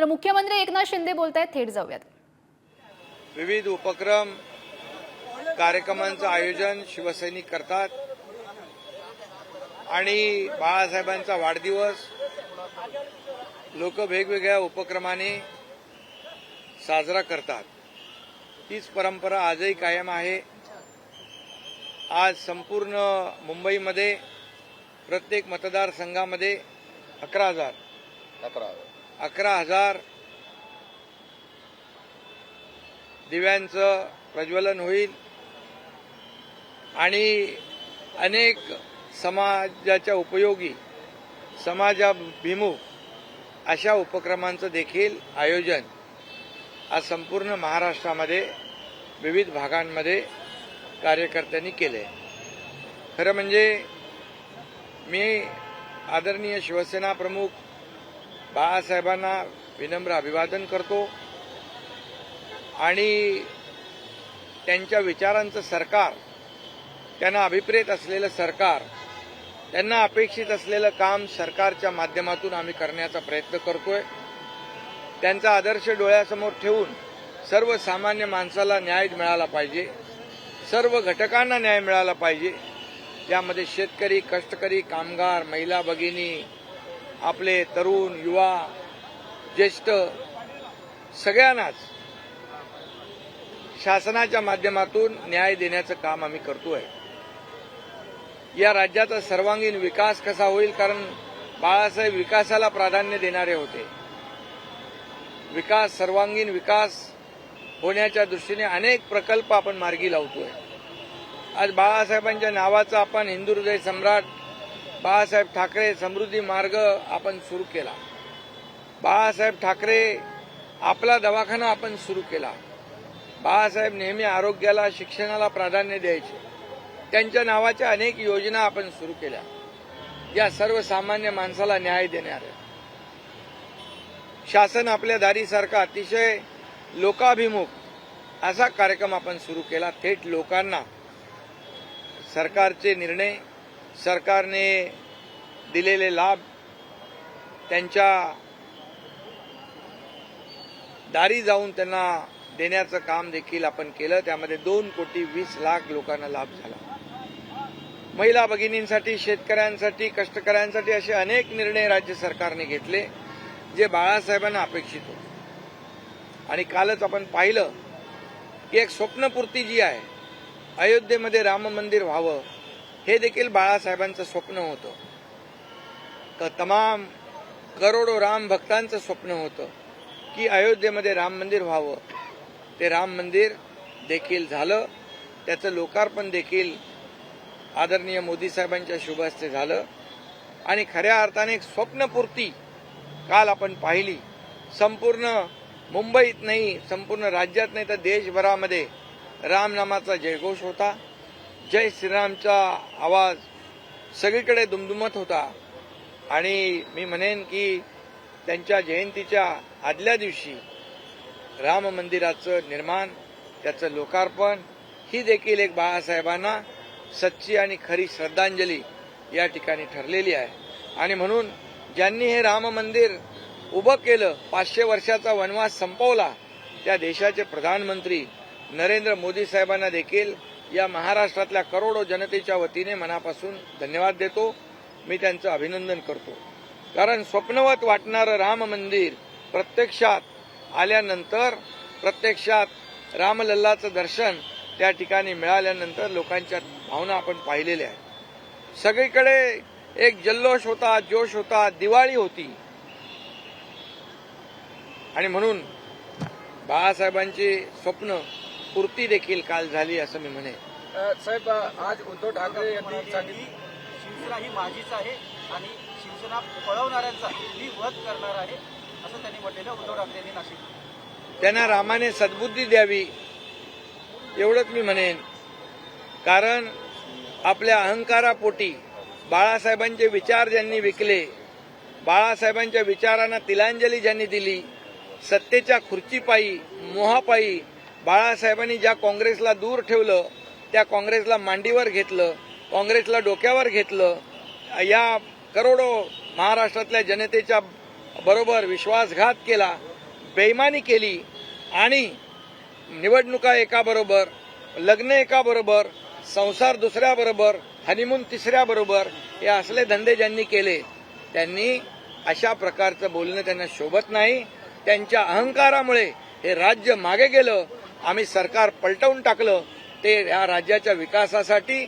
तर मुख्यमंत्री एकनाथ शिंदे बोलत आहेत थेट जाऊयात. विविध उपक्रम कार्यक्रमांचं आयोजन शिवसैनिक करतात. आणि बाळासाहेबांचा वाढदिवस लोक वेगवेगळ्या उपक्रमाने साजरा करतात. तीच परंपरा आजही कायम आहे. आज संपूर्ण मुंबईमध्ये प्रत्येक मतदारसंघामध्ये अकरा हजार अकरा अकरा हजार दिव्यांचं प्रज्वलन होईल. आणि अनेक समाजाच्या उपयोगी समाजाभिमुख अशा उपक्रमांचं देखील आयोजन आज संपूर्ण महाराष्ट्रामध्ये विविध भागांमध्ये कार्यकर्त्यांनी केले खरं म्हणजे मी आदरणीय शिवसेना प्रमुख बाळासाहेबांना विनम्र अभिवादन करतो आणि त्यांच्या विचारांचं सरकार त्यांना अभिप्रेत असलेलं सरकार त्यांना अपेक्षित असलेलं काम सरकारच्या माध्यमातून आम्ही करण्याचा प्रयत्न करतोय. त्यांचा आदर्श डोळ्यासमोर ठेवून सर्वसामान्य माणसाला न्याय मिळाला पाहिजे सर्व घटकांना न्याय मिळाला पाहिजे. त्यामध्ये शेतकरी कष्टकरी कामगार महिला भगिनी आपले तरुण युवा ज्येष्ठ सगळ्यांनाच शासनाच्या माध्यमातून न्याय देण्याचं काम आम्ही करतोय. या राज्याचा सर्वांगीण विकास कसा होईल? कारण बाळासाहेब विकासाला प्राधान्य देणारे होते. विकास सर्वांगीण विकास होण्याच्या दृष्टीने अनेक प्रकल्प आपण मार्गी लावतोय. आज बाळासाहेबांच्या नावाचा आपण हिंदू हृदय सम्राट बाळासाहेब ठाकरे समृद्धी मार्ग आपण सुरू केला. बाळासाहेब ठाकरे आपला दवाखाना आपण सुरू केला. बाळासाहेब नेहमी आरोग्याला शिक्षणाला प्राधान्य द्यायचे. त्यांच्या नावाच्या अनेक योजना आपण सुरू केल्या. या सर्वसामान्य माणसाला न्याय देणाऱ्या शासन आपल्या दारीसारखा अतिशय लोकाभिमुख असा कार्यक्रम आपण सुरू केला. थेट लोकांना सरकारचे निर्णय सरकारने दिलेले लाभ त्यांच्या दारी जाऊन त्यांना देण्याचं काम देखील आपण केलं. त्यामध्ये दोन कोटी वीस लाख लोकांना लाभ झाला. महिला भगिनींसाठी शेतकऱ्यांसाठी कष्टकऱ्यांसाठी असे अनेक निर्णय राज्य सरकारने घेतले जे बाळासाहेबांना अपेक्षित होते. आणि कालच आपण पाहिलं की एक स्वप्नपूर्ती जी आहे अयोध्येमध्ये राम मंदिर व्हावं हे देखील बाळासाहेबांचं स्वप्न होतं. तर तमाम करोडो राम भक्तांचं स्वप्न होतं की अयोध्येमध्ये राम मंदिर व्हावं. ते राम मंदिर देखील झालं. त्याचं लोकार्पण देखील आदरणीय मोदी साहेबांच्या शुभास्ते झालं. आणि खऱ्या अर्थाने एक स्वप्नपूर्ती काल आपण पाहिली. संपूर्ण मुंबईत नाही संपूर्ण राज्यात नाही तर देशभरामध्ये रामनामाचा जयघोष होता. जय श्रीरामचा आवाज सगळीकडे दुमदुमत होता. आणि मी म्हणेन की त्यांच्या जयंतीच्या आदल्या दिवशी राम मंदिराचं निर्माण त्याचं लोकार्पण ही देखील एक बाळासाहेबांना सच्ची आणि खरी श्रद्धांजली या ठिकाणी ठरलेली आहे. आणि म्हणून ज्यांनी हे राम मंदिर उभं केलं पाचशे वर्षाचा वनवास संपवला त्या देशाचे प्रधानमंत्री नरेंद्र मोदी साहेबांना देखील या महाराष्ट्रातल्या करोडो जनतेच्या वतीने मनापासून धन्यवाद देतो. मी त्यांचं अभिनंदन करतो. कारण स्वप्नवत वाटणारं राम मंदिर प्रत्यक्षात आल्यानंतर प्रत्यक्षात रामलल्लाचं दर्शन त्या ठिकाणी मिळाल्यानंतर लोकांच्या भावना आपण पाहिलेल्या आहेत. सगळीकडे एक जल्लोष होता जोश होता दिवाळी होती. आणि म्हणून बाळासाहेबांची स्वप्न पूर्ती देखील काल झाली असं मी म्हणेन. अ, साहेब आज उद्धव ठाकरे यांनी सांगितलं शिवसेना ही माझीच आहे आणि शिवसेना पळवणाऱ्यांचा मी वध करणार आहे असं त्यांनी म्हटलेलं उद्धव ठाकरे यांनी नाशिक त्यांना रामाने सद्बुद्धी द्यावी एवढंच मी म्हणेन. कारण आपल्या अहंकारापोटी बाळासाहेबांचे विचार ज्यांनी विकले बाळासाहेबांच्या विचारांना तिलांजली ज्यांनी दिली सत्तेच्या खुर्चीपायी मोहापायी बाळासाहेबांनी ज्या काँग्रेसला दूर ठेवलं त्या काँग्रेसला मांडीवर घेतलं काँग्रेसला डोक्यावर घेतलं या करोडो महाराष्ट्रातल्या जनतेच्या बरोबर विश्वासघात केला बेईमानी केली आणि निवडणुका एकाबरोबर लग्न एकाबरोबर संसार दुसऱ्याबरोबर हनीमून तिसऱ्याबरोबर हे असले धंदे ज्यांनी केले त्यांनी अशा प्रकारचं बोलणं त्यांना शोभत नाही. त्यांच्या अहंकारामुळे हे राज्य मागे गेलं. आम्ही सरकार पलटवून टाकलं ते या राज्याच्या विकासासाठी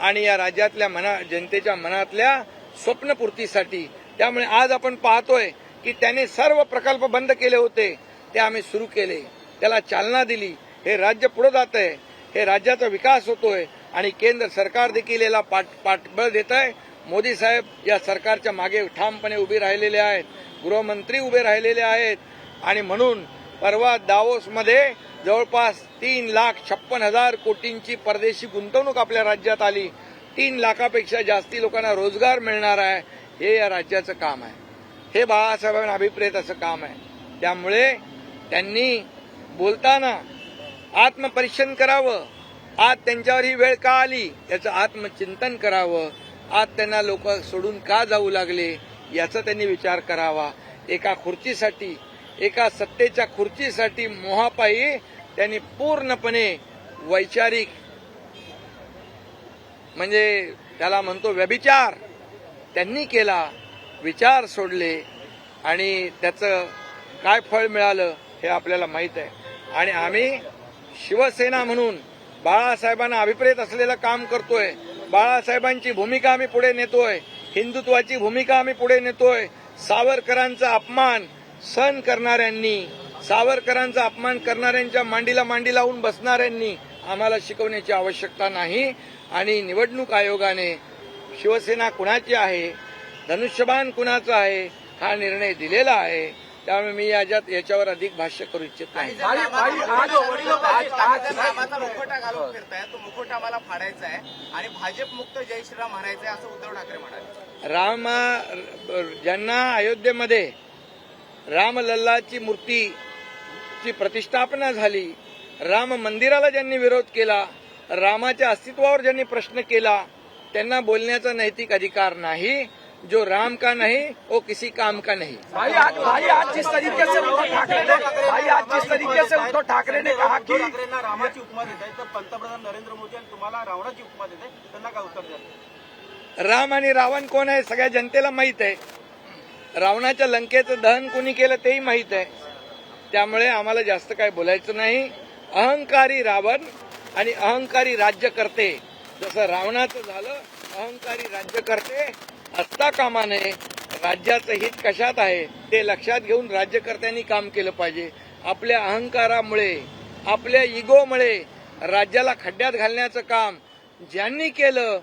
आणि या राज्यातल्या मना जनतेच्या मनातल्या स्वप्नपूर्तीसाठी. त्यामुळे आज आपण पाहतोय की त्यांनी सर्व प्रकल्प बंद केले होते ते आम्ही सुरू केले. त्याला चालना दिली. हे राज्य पुढे जात आहे हे राज्याचा विकास होतोय आणि केंद्र सरकार देखील याला पाठ पाठबळ देत आहे मोदी साहेब या सरकारच्या मागे ठामपणे उभे राहिलेले आहेत गृहमंत्री उभे राहिलेले आहेत आणि म्हणून परवा दावोसमध्ये जवळपास तीन लाख छप्पन हजार कोटींची परदेशी गुंतवणूक आपल्या राज्यात आली. तीन लाखापेक्षा जास्ती लोकांना रोजगार मिळणार आहे. हे या राज्याचं काम आहे. हे बाळासाहेबांना अभिप्रेत असं काम आहे. त्यामुळे त्यांनी बोलताना आत्मपरीक्षण करावं. आज त्यांच्यावर ही वेळ का आली? याचं आत्मचिंतन करावं. आज त्यांना लोक सोडून का जाऊ लागले? याचा त्यांनी विचार करावा. एका खुर्चीसाठी एका सत्तेच्या खुर्चीसाठी मोहापायी त्यांनी पूर्णपणे वैचारिक म्हणजे त्याला म्हणतो व्यभिचार त्यांनी केला विचार सोडले आणि त्याचं काय फळ मिळालं हे आपल्याला माहीत आहे. आणि आम्ही शिवसेना म्हणून बाळासाहेबांना अभिप्रेत असलेलं काम करतोय. बाळासाहेबांची भूमिका आम्ही पुढे नेतोय. हिंदुत्वाची भूमिका आम्ही पुढे नेतोय. सावरकरांचा अपमान सहन करणाऱ्यांनी सावरकरांचा अपमान करणाऱ्यांच्या मांडीला मांडी लावून बसणाऱ्यांनी आम्हाला शिकवण्याची आवश्यकता नाही आणि निवडणूक आयोगाने शिवसेना कुणाची आहे धनुष्यबाण कुणाचा आहे हा निर्णय दिलेला आहे. त्यामुळे मी याच्यात याच्यावर अधिक भाष्य करू इच्छित नाही. मुखोटा आम्हाला फाडायचा आहे आणि भाजप मुक्त जय श्रीराम म्हणायचं आहे असं उद्धव ठाकरे म्हणाले. राम ज्यांना अयोध्येमध्ये रामलल्लाची मूर्तीची प्रतिष्ठापना झाली. राम मंदिराला ज्यांनी विरोध केला रामाच्या अस्तित्वावर ज्यांनी प्रश्न केला त्यांना बोलण्याचा नैतिक अधिकार नाही. जो राम का नहीं वो किसी काम का नहीं. भाई आज भाई आज जिस तरीके से उद्धव ठाकरे ने भाई आज जिस तरीके से उद्धव ठाकरे ने कहा कि उद्धव ठाकरेंना रामाची उपमा देत आहे तर पंतप्रधान नरेंद्र मोदी आणि तुम्हाला रावणाची उपमा देत आहे त्यांना काय उत्तर द्याल? राम आणि रावण कोण आहे सगळ्या जनतेला माहीत आहे. रावणाच्या लंकेचं दहन कोणी केलं तेही माहीत आहे. त्यामुळे आम्हाला जास्त काय बोलायचं नाही. अहंकारी रावण आणि अहंकारी राज्य करते जसं रावणाचं झालं अहंकारी राज्य करते असता कामा नये राज्याचं हित कशात आहे ते लक्षात घेऊन राज्यकर्त्यांनी काम केलं पाहिजे. आपल्या अहंकारामुळे आपल्या इगोमुळे राज्याला खड्ड्यात घालण्याचं काम ज्यांनी केलं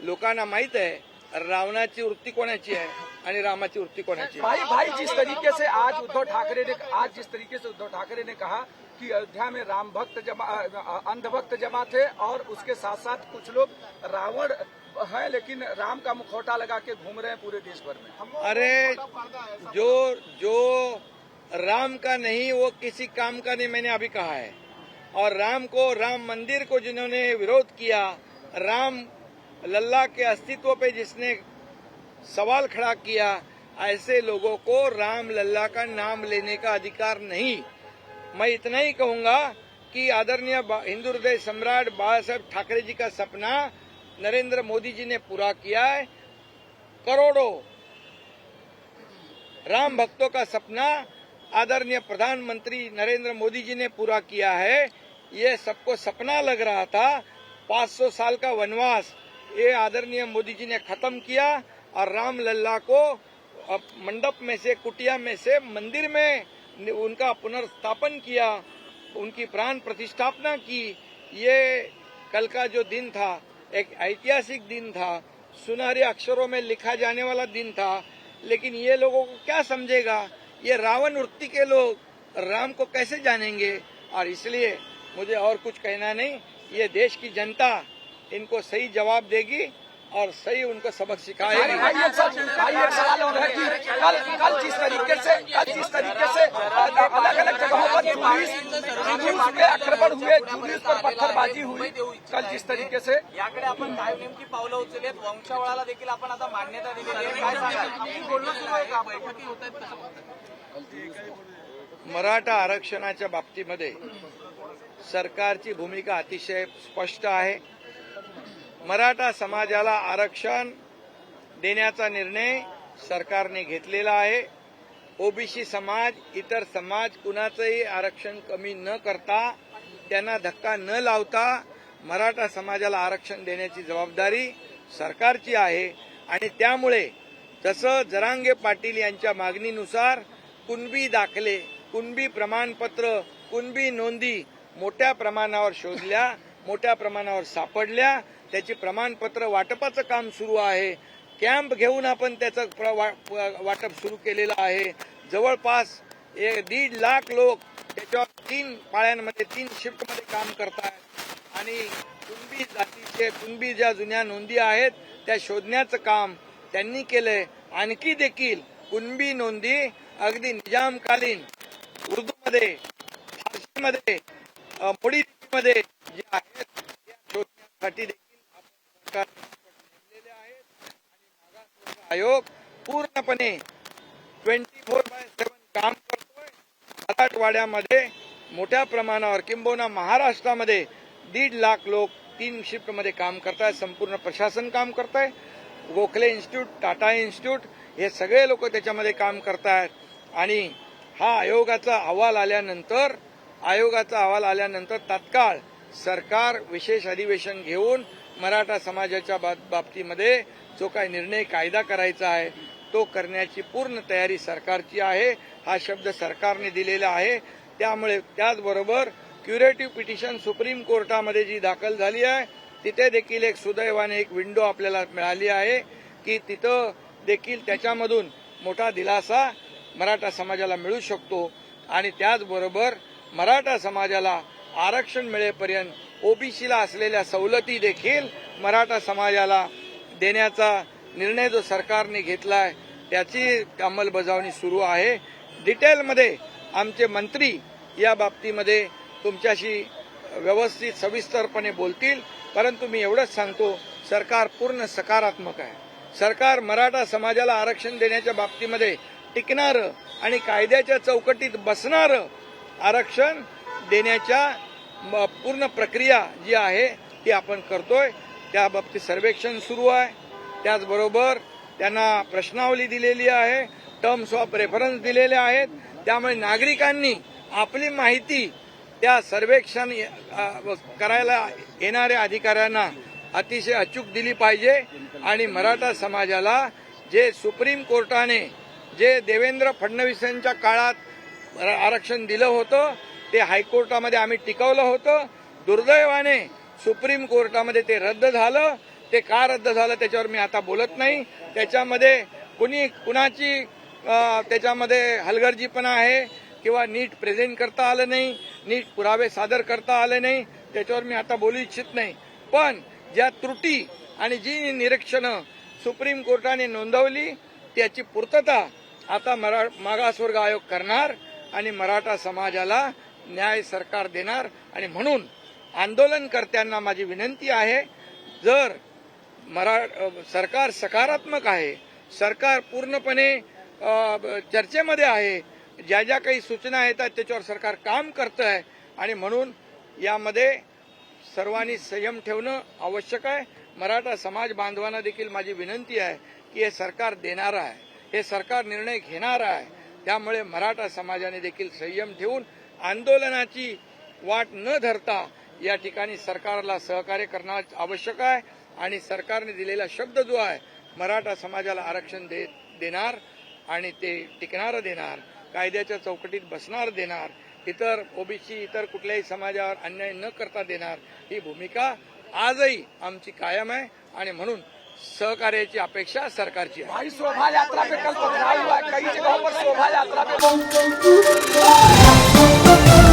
लोकांना माहीत आहे रावणाची वृत्ती कोणाची आहे? आणि रामाची वृत्ती कोणाची? भाई भाई जिस तरीके से आज उद्धव ठाकरे ने आज जिस तरीके से उद्धव ठाकरे ने कहा कि अयोध्या में राम भक्त जमा अ, अंधभक्त जमा थे और उसके साथ साथ कुछ लोग रावण है लेकिन राम का मुखौटा लगा के घूम रहे हैं पूरे देश भर में। अरे जो जो राम का नहीं वो किसी काम का नहीं मैंने अभी कहा है। और राम को राम मंदिर को जिन्होंने विरोध किया राम लल्ला के अस्तित्व पे जिसने सवाल खड़ा किया, ऐसे लोगों को राम लल्ला का नाम लेने का अधिकार नहीं। मैं इतना ही कहूँगा कि आदरणीय हिंदू हृदय सम्राट बाला साहेब ठाकरे जी का सपना नरेंद्र मोदी जी ने पूरा किया है। करोड़ों राम भक्तों का सपना आदरणीय प्रधानमंत्री नरेंद्र मोदी जी ने पूरा किया है। ये सबको सपना लग रहा था 500 साल का वनवास, ये आदरणीय मोदी जी ने खत्म किया। और राम लल्ला को मंडप में से, कुटिया में से, मंदिर में उनका पुनर्स्थापन किया, उनकी प्राण प्रतिष्ठापना की। ये कल का जो दिन था, एक ऐतिहासिक दिन था। सुनहरे अक्षरों में लिखा जाने वाला दिन था। लेकिन ये लोगों को क्या समझेगा? ये रावण वृत्ति के लोग राम को कैसे जानेंगे? और इसलिए मुझे और कुछ कहना नहीं। ये देश की जनता इनको सही जवाब देगी। और सही उनको सबक भाई सिखाएगी भाई एक सवाल भाई एक सवाल और है। कि कल कल जिस तरीके से कल जिस तरीके से अलग अलग जगहों पर जुलूस जुलूस पे आक्रमण हुए जुलूस पर पत्थरबाजी हुई कल जिस तरीके से। याकडे आपण काय नेमकी पावलं उचललीत? वंशावळाला देखील आपण आता मान्यता दिलेली आहे काय सांगाल? बोलणं सुरू आहे का? बैठकी होत आहेत मराठा आरक्षणाच्या बाबतीमध्ये सरकारची भूमिका अतिशय स्पष्ट आहे. मराठा समाजाला आरक्षण देण्याचा निर्णय सरकारने घेतलेला आहे. ओबीसी समाज इतर समाज कुणाचंही आरक्षण कमी न करता त्यांना धक्का न लावता मराठा समाजाला आरक्षण देण्याची जबाबदारी सरकारची आहे. आणि त्यामुळे जसं जरांगे पाटील यांच्या मागणीनुसार कुणबी दाखले कुणबी प्रमाणपत्र कुणबी नोंदी मोठ्या प्रमाणावर शोधल्या मोठ्या प्रमाणावर सापडल्या त्याची प्रमाणपत्र वाटपाचं काम सुरू आहे. कॅम्प घेऊन आपण त्याचं वा- वाटप सुरू केलेलं आहे. जवळपास एक दीड लाख लोक त्याच्यावर तीन पाळ्यांमध्ये तीन शिफ्टमध्ये काम करतात आणि कुणबी जातीचे कुणबी ज्या जुन्या नोंदी आहेत त्या शोधण्याचं काम त्यांनी केलंय. आणखी देखील कुणबी नोंदी अगदी निजामकालीन उर्दूमध्ये फारसीमध्ये अ, जे आहेत त्या शोधण्यासाठी सरकार आयोग पूर्णपणे ट्वेंटी फोर बाय सेव्हन काम करतोय. मराठवाड्यामध्ये मोठ्या प्रमाणावर किंबहुना महाराष्ट्रामध्ये दीड लाख लोक तीन शिफ्टमध्ये काम करतायत. संपूर्ण प्रशासन काम करत आहे गोखले इन्स्टिट्यूट टाटा इन्स्टिट्यूट हे सगळे लोक त्याच्यामध्ये काम करतायत. आणि हा आयोगाचा अहवाल आल्यानंतर आयोगाचा अहवाल आल्यानंतर तात्काळ सरकार विशेष अधिवेशन घेऊन मराठा समाजाच्या बाब- बाबतीमध्ये जो काही निर्णय कायदा करायचा आहे तो करण्याची पूर्ण तयारी सरकारची आहे. हा शब्द सरकारने दिलेला आहे. त्यामुळे त्याचबरोबर क्युरेटिव्ह पिटिशन सुप्रीम कोर्टामध्ये जी दाखल झाली आहे तिथे देखील एक सुदैवाने एक विंडो आपल्याला मिळाली आहे की तिथं देखील त्याच्यामधून मोठा दिलासा मराठा समाजाला मिळू शकतो. आणि त्याचबरोबर मराठा समाजाला आरक्षण मिळेपर्यंत ओबीसीला असलेल्या सवलती देखील मराठा समाजाला देण्याचा निर्णय जो सरकारने घेतलाय त्याची अंमलबजावणी सुरू आहे. डिटेलमध्ये आमचे मंत्री या बाबतीमध्ये तुमच्याशी व्यवस्थित सविस्तरपणे बोलतील. परंतु मी एवढंच सांगतो सरकार पूर्ण सकारात्मक आहे. सरकार मराठा समाजाला आरक्षण देण्याच्या बाबतीमध्ये टिकणारं आणि कायद्याच्या चौकटीत बसणारं आरक्षण देण्याच्या पूर्ण प्रक्रिया जी आहे ती आपण करतोय. त्या बाबतीत सर्वेक्षण सुरू आहे. त्याचबरोबर त्यांना प्रश्नावली दिलेली आहे. टर्म्स ऑफ रेफरन्स दिलेले आहेत. त्यामुळे नागरिकांनी आपली माहिती त्या सर्वेक्षण करायला येणाऱ्या अधिकाऱ्यांना अतिशय अचूक दिली पाहिजे. आणि मराठा समाजाला जे सुप्रीम कोर्टाने जे देवेंद्र फडणवीस यांच्या काळात आरक्षण दिलं होतं ते हायकोर्टामध्ये आम्ही टिकवलं होतं. दुर्दैवाने सुप्रीम कोर्टामध्ये ते रद्द झालं. ते का रद्द झालं त्याच्यावर मी आता बोलत नाही. त्याच्यामध्ये कुणी कुणाची त्याच्यामध्ये हलगर्जीपणा आहे किंवा नीट प्रेझेंट करता आलं नाही नीट पुरावे सादर करता आले नाही त्याच्यावर मी आता बोलू इच्छित नाही. पण ज्या त्रुटी आणि जी निरीक्षणं सुप्रीम कोर्टाने नोंदवली त्याची पूर्तता आता मरा मागासवर्ग आयोग करणार आणि मराठा समाजाला न्याय सरकार देणार आणि म्हणून आंदोलनकर्त्यांना माझी विनंती आहे जर मरा सरकार सकारात्मक आहे सरकार पूर्णपणे चर्चेमध्ये आहे ज्या ज्या काही सूचना येतात त्याच्यावर सरकार काम करतं आहे आणि म्हणून यामध्ये सर्वांनी संयम ठेवणं आवश्यक आहे. मराठा समाज बांधवांना देखील माझी विनंती आहे की हे सरकार देणार आहे हे सरकार निर्णय घेणार आहे. त्यामुळे मराठा समाजाने देखील संयम ठेवून आंदोलनाची वाट न धरता या ठिकाणी सरकारला सहकार्य करणं आवश्यक आहे आणि सरकारने दिलेला शब्द जो आहे. मराठा समाजाला आरक्षण दे देणार आणि ते टिकणारं देणार कायद्याच्या चौकटीत बसणार देणार इतर ओबीसी इतर कुठल्याही समाजावर अन्याय न करता देणार ही भूमिका आजही आमची कायम आहे आणि म्हणून सहकार्याची अपेक्षा सरकारची आहे. शोभा यात्रा पे कल हुआ कई जगहों पर शोभा यात्रा पे। Oh, oh.